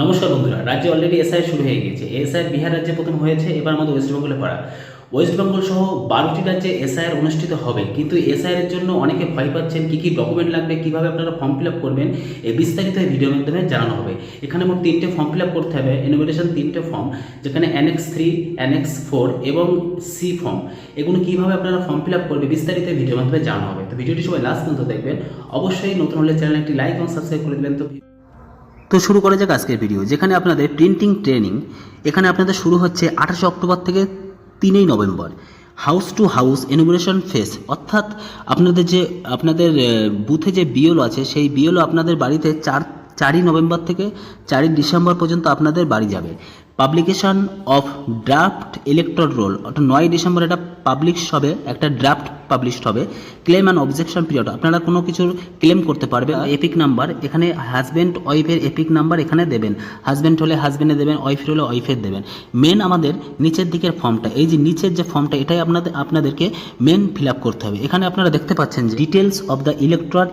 নমস্কার বন্ধুরা, রাজ্যে অলরেডি এসআই শুরু হয়ে গেছে। এসআই বিহার রাজ্যে প্রথম হয়েছে, এবার আমাদের ওয়েস্ট বেঙ্গলে পড়া। ওয়েস্ট বেঙ্গল সহ বারোটি রাজ্যে এসআইআর অনুষ্ঠিত হবে, কিন্তু এসআইআর জন্য অনেকে ভয় পাচ্ছেন কী কী ডকুমেন্ট লাগবে, কীভাবে আপনারা ফর্ম ফিল আপ করবেন এই বিস্তারিত এই ভিডিওর মাধ্যমে জানানো হবে। এখানে মোট তিনটে ফর্ম ফিল আপ করতে হবে এনুমেরেশন তিনটে ফর্ম যেখানে অ্যানেক্স থ্রি অ্যানেক্স ফোর এবং সি ফর্ম এগুলো কীভাবে আপনারা ফর্ম ফিল আপ করবে, বিস্তারিত ভিডিওর মাধ্যমে জানানো হবে। তো ভিডিওটি সবাই লাস্ট পর্যন্ত দেখবেন। অবশ্যই নতুন হলে চ্যানেল একটি লাইক এবং সাবস্ক্রাইব করে দেবেন। তো তো শুরু করা যাক আজকের ভিডিও যেখানে আপনাদের প্রিন্টিং ট্রেনিং এখানে আপনাদের শুরু হচ্ছে আঠাশে অক্টোবর থেকে তিনই November. House to house enumeration phase অর্থাৎ আপনাদের যে, আপনাদের বুথে যে বিএলও আছে, সেই বিএলও আপনাদের বাড়িতে চার, চারই নভেম্বর থেকে চারই ডিসেম্বর পর্যন্ত আপনাদের বাড়ি যাবে। Publication of draft electoral roll অর্থাৎ নয় ডিসেম্বর এটা পাবলিশ হবে, একটা ড্রাফট পাবলিশড হবে। ক্লেম অ্যান্ড অবজেকশন পিরিয়ড আপনারা কোনো কিছুর ক্লেম করতে পারবে এপিক নাম্বার এখানে হাজব্যান্ড ওয়াইফের এপিক নাম্বার এখানে দেবেন। হাজব্যান্ড হলে হাজব্যান্ডে দেবেন ওয়াইফের হলে ওয়াইফের দেবেন। মেন আমাদের নিচের দিকের ফর্মটা এই যে নিচের যে ফর্মটা এটাই আপনাদের আপনাদেরকে মেন ফিল করতে হবে। এখানে আপনারা দেখতে পাচ্ছেন যে details of the electoral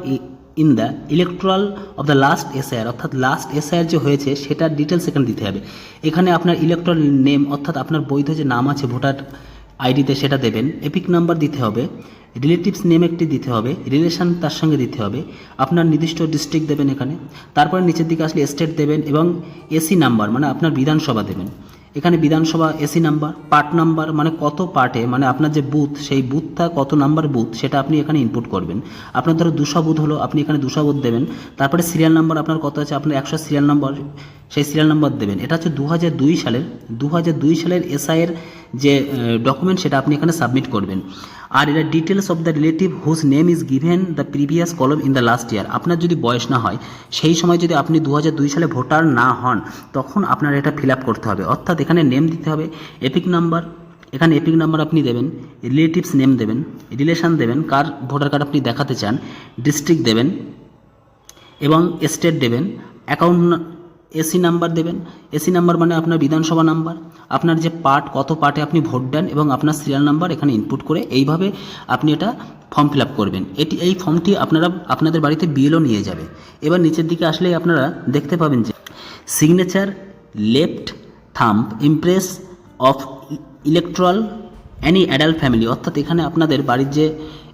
in the electoral of the last SIR অর্থাৎ লাস্ট এসআইআর যে হয়েছে, সেটার ডিটেলস এখানে দিতে হবে। এখানে আপনার ইলেকট্রাল নেম অর্থাৎ আপনার বৈধ যে নাম আছে, ভোটার আইডিতে সেটা দেবেন। এপিক নাম্বার দিতে হবে রিলেটিভস নেম একটি দিতে হবে রিলেশন তার সঙ্গে দিতে হবে। আপনার নির্দিষ্ট ডিস্ট্রিক্ট দেবেন এখানে। তারপরে নিচের দিকে আসলে স্টেট দেবেন এবং এসি নাম্বার মানে আপনার বিধানসভা দেবেন। এখানে বিধানসভা এসি নাম্বার, পার্ট নাম্বার মানে কত পার্টে মানে আপনার যে বুথ, সেই বুথটা কত নাম্বার বুথ, সেটা আপনি এখানে ইনপুট করবেন। আপনার ধরো দুশো বুথ হলো, আপনি এখানে দুশো বুথ দেবেন। তারপরে সিরিয়াল নাম্বার আপনার কত আছে, আপনার একশো সিরিয়াল নাম্বার সেই সিরিয়াল নাম্বার দেবেন। এটা হচ্ছে দু সালের দু সালের এসআইয়ের যে ডকুমেন্ট সেটা আপনি এখানে সাবমিট করবেন। আর এটা details of the relative whose name is given the previous column in the last year আপনার যদি বয়স না হয়, সেই সময় যদি আপনি দু সালে ভোটার না হন, তখন আপনার এটা ফিল আপ করতে হবে। অর্থাৎ এখানে নেম দিতে হবে এপিক নাম্বার এখানে এপিক নাম্বার আপনি দেবেন রিলেটিভস নেম দেবেন রিলেশান দেবেন, কার ভোটার কার্ড আপনি দেখাতে চান ডিস্ট্রিক্ট দেবেন, এবং স্টেট দেবেন অ্যাকাউন্ট এসি নাম্বার দেবেন। এসি নাম্বার মানে আপনার বিধানসভা নাম্বার আপনার যে পার্ট কত পার্টে আপনি ভোট দেন এবং আপনার সিরিয়াল নাম্বার এখানে ইনপুট করে এইভাবে আপনি এটা ফর্ম ফিল করবেন। এটি, এই ফর্মটি আপনারা, আপনাদের বাড়িতে বিএলও নিয়ে যাবে। এবার নিচের দিকে আসলেই আপনারা দেখতে পাবেন যে signature left thumb impress of electoral any adult family অর্থাৎ এখানে আপনাদের বাড়ির যে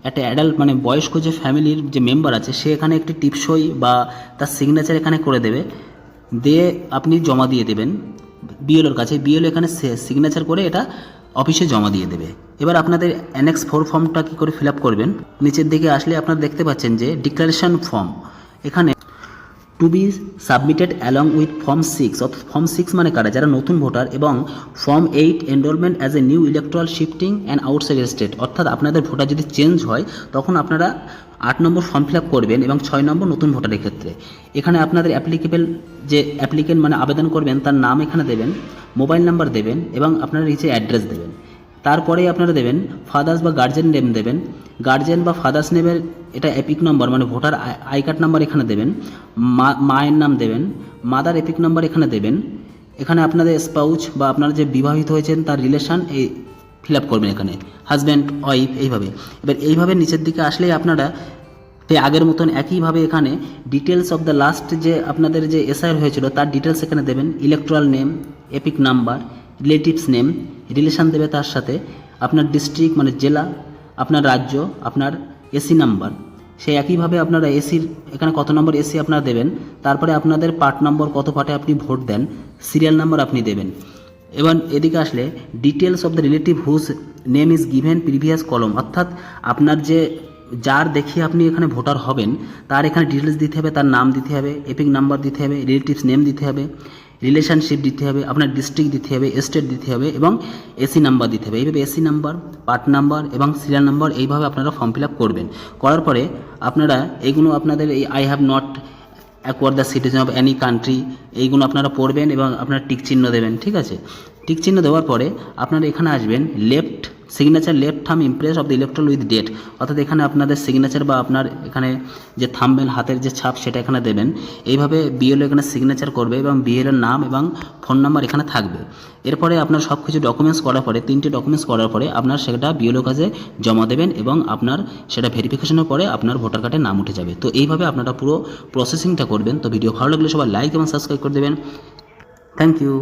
একটা অ্যাডাল্ট মানে বয়স্ক যে ফ্যামিলির যে মেম্বার আছে, সে এখানে একটি টিপসই বা তার সিগনেচার এখানে করে দেবে। দিয়ে আপনি জমা দিয়ে দেবেন বিএলওর কাছে। বিএলও এখানে সিগনেচার করে এটা অফিসে জমা দিয়ে দেবে। এবার আপনাদের অ্যানেক্স ফোর ফর্মটা কী করে ফিল করবেন? নিচের দিকে আসলে আপনারা দেখতে পাচ্ছেন যে ডিক্লারেশন ফর্ম এখানে to be submitted along with form six অর্থাৎ ফর্ম সিক্স মানে কারা? যারা নতুন ভোটার এবং form eight enrolment as a new electoral shifting and outside state অর্থাৎ আপনাদের ভোটার যদি চেঞ্জ হয়, তখন আপনারা আট নম্বর ফর্ম ফিল করবেন এবং ছয় নম্বর নতুন ভোটারের ক্ষেত্রে। এখানে আপনাদের অ্যাপ্লিকেবল যে অ্যাপ্লিকেন্ট মানে আবেদন করবেন, তার নাম এখানে দেবেন মোবাইল নাম্বার দেবেন এবং আপনারা নিচে অ্যাড্রেস দেবেন। তারপরেই আপনারা দেবেন ফাদার্স বা গার্জেন নেম দেবেন গার্জেন বা ফাদার্স নেমের এটা এপিক নম্বর মানে ভোটার আই কার্ড নাম্বার এখানে দেবেন, মা, মায়ের নাম দেবেন মাদার এপিক নাম্বার এখানে দেবেন, এখানে আপনাদের স্পাউচ বা আপনারা যে বিবাহিত হয়েছেন তার রিলেশন এই ফিল আপ করবেন এখানে হাজব্যান্ড ওয়াইফ এইভাবে। এবার এইভাবে নিচের দিকে আসলেই আপনারা আগের মতন একইভাবে এখানে ডিটেলস অফ দ্য লাস্ট যে আপনাদের যে এসআইআর হয়েছিল তার ডিটেলস এখানে দেবেন electoral name EPIC number relatives name relation দেবে তার সাথে, আপনার ডিস্ট্রিক্ট মানে জেলা আপনার রাজ্য, আপনার এসি নাম্বার সেই একইভাবে আপনারা এসির এখানে কত নম্বর এসি আপনারা দেবেন, তারপরে আপনাদের পার্ট নম্বর কত পার্টে আপনি ভোট দেন সিরিয়াল নাম্বার আপনি দেবেন। এবার এদিকে আসলে details of the relative whose name is given previous column অর্থাৎ আপনার যে, যার দেখিয়ে আপনি এখানে ভোটার হবেন, তার এখানে ডিটেলস দিতে হবে, তার নাম দিতে হবে এপিক নাম্বার দিতে হবে রিলেটিভস নেম দিতে হবে। রিলেশনশিপ দিতে হবে, আপনার ডিস্ট্রিক্ট দিতে হবে স্টেট দিতে হবে এবং এসি নাম্বার দিতে হবে। এইভাবে এসি নাম্বার পার্ট নাম্বার এবং সিরিয়াল নাম্বার এইভাবে আপনারা ফর্ম ফিল আপ করবেন। করার পরে আপনারা এইগুলো আপনাদের এই I have not acquire the citizen of any country এইগুলো আপনারা পড়বেন এবং আপনারা টিক চিহ্ন দেবেন, ঠিক আছে? টিক চিহ্ন দেওয়ার পরে আপনারা এখানে আসবেন left signature left thumb impress of the electoral with date অর্থাৎ এখানে আপনাদের সিগনেচার বা আপনার এখানে যে থামবেন হাতের যে ছাপ, সেটা এখানে দেবেন। এইভাবে বিএলও এখানে সিগনেচার করবে এবং বিএলওর নাম এবং ফোন নাম্বার এখানে থাকবে। এরপরে আপনার সব কিছু ডকুমেন্টস করার পরে, তিনটে ডকুমেন্টস করার পরে আপনার সেটা বিএলও কাজে জমা দেবেন এবং আপনার সেটা ভেরিফিকেশনের পরে আপনার ভোটার কার্ডে নাম উঠে যাবে। তো এইভাবে আপনারা পুরো প্রসেসিংটা করবেন। তো ভিডিও ভালো লাগলে সবাই লাইক এবং সাবস্ক্রাইব করে দেবেন। Thank you